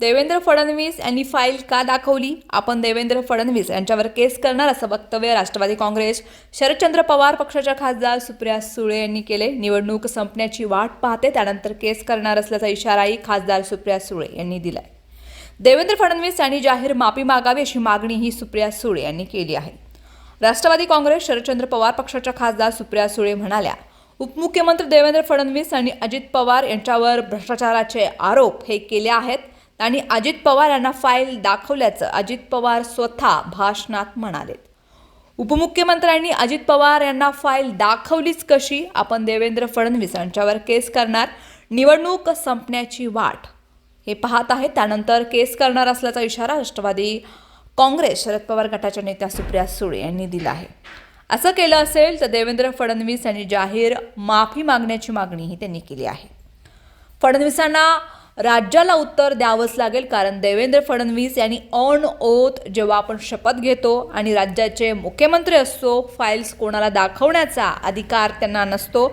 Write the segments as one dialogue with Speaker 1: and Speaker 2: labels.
Speaker 1: देवेंद्र फडणवीस यांनी फाईल का दाखवली? आपण देवेंद्र फडणवीस यांच्यावर केस करणार असं वक्तव्य राष्ट्रवादी काँग्रेस शरदचंद्र पवार पक्षाच्या खासदार सुप्रिया सुळे यांनी केले. निवडणूक संपण्याची वाट पाहते त्यानंतर केस करणार असल्याचा इशाराही खासदार सुप्रिया सुळे यांनी दिलाय. देवेंद्र फडणवीस यांनी जाहीर माफी मागावी अशी मागणी ही सुप्रिया सुळे यांनी केली आहे. राष्ट्रवादी काँग्रेस शरदचंद्र पवार पक्षाच्या खासदार सुप्रिया सुळे म्हणाल्या उपमुख्यमंत्री देवेंद्र फडणवीस आणि अजित पवार यांच्यावर भ्रष्टाचाराचे आरोप हे केले आहेत. आणि अजित पवार यांना फाईल दाखवल्याचं अजित पवार स्वतः भाषणात म्हणालेत. उपमुख्यमंत्र्यांनी अजित पवार यांना फाईल दाखवलीच कशी? आपण देवेंद्र फडणवीस यांच्यावर केस करणार. निवडणूक संपण्याची वाट. हे पाहत आहेत. त्यानंतर केस करणार असल्याचा इशारा राष्ट्रवादी काँग्रेस शरद पवार गटाच्या नेत्या सुप्रिया सुळे यांनी दिला आहे. असं केलं असेल तर देवेंद्र फडणवीस यांनी जाहीर माफी मागण्याची मागणीही त्यांनी केली आहे. फडणवीसांना राज्याला उत्तर द्यावंच लागेल कारण देवेंद्र फडणवीस यांनी ऑन ओथ जेव्हा आपण शपथ घेतो आणि राज्याचे मुख्यमंत्री असतो फाईल्स कोणाला दाखवण्याचा अधिकार त्यांना नसतो.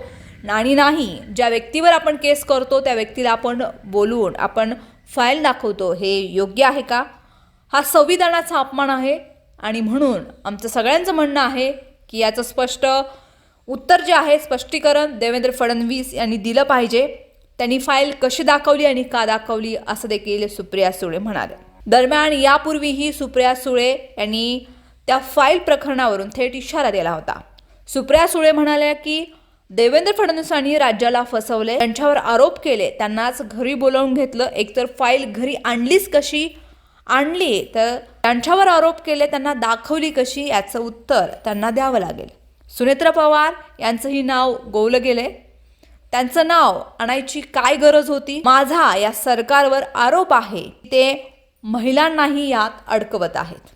Speaker 1: आणि नाही ज्या व्यक्तीवर आपण केस करतो त्या व्यक्तीला आपण बोलवून आपण फाईल दाखवतो हे योग्य आहे का? हा संविधानाचा अपमान आहे आणि म्हणून आमचं सगळ्यांचं म्हणणं आहे की याचं स्पष्ट उत्तर जे आहे स्पष्टीकरण देवेंद्र फडणवीस यांनी दिलं पाहिजे. त्यांनी फाईल कशी दाखवली आणि का दाखवली असं देखील सुप्रिया सुळे म्हणाले. दरम्यान यापूर्वीही सुप्रिया सुळे यांनी त्या फाईल प्रकरणावरून थेट इशारा दिला होता. सुप्रिया सुळे म्हणाल्या की देवेंद्र फडणवीसांनी राज्याला फसवले त्यांच्यावर आरोप केले त्यांनाच घरी बोलावून घेतलं एकतर फाईल घरी आणलीच कशी? आणली तर त्यांच्यावर आरोप केले त्यांना दाखवली कशी? याचं उत्तर त्यांना द्यावं लागेल. सुनेत्रा पवार यांचंही नाव गोवलं गेलंय त्यांचं नाव आणायची काय गरज होती? माझा या सरकारवर आरोप आहे. ते महिलांनाही यात अडकवत आहेत.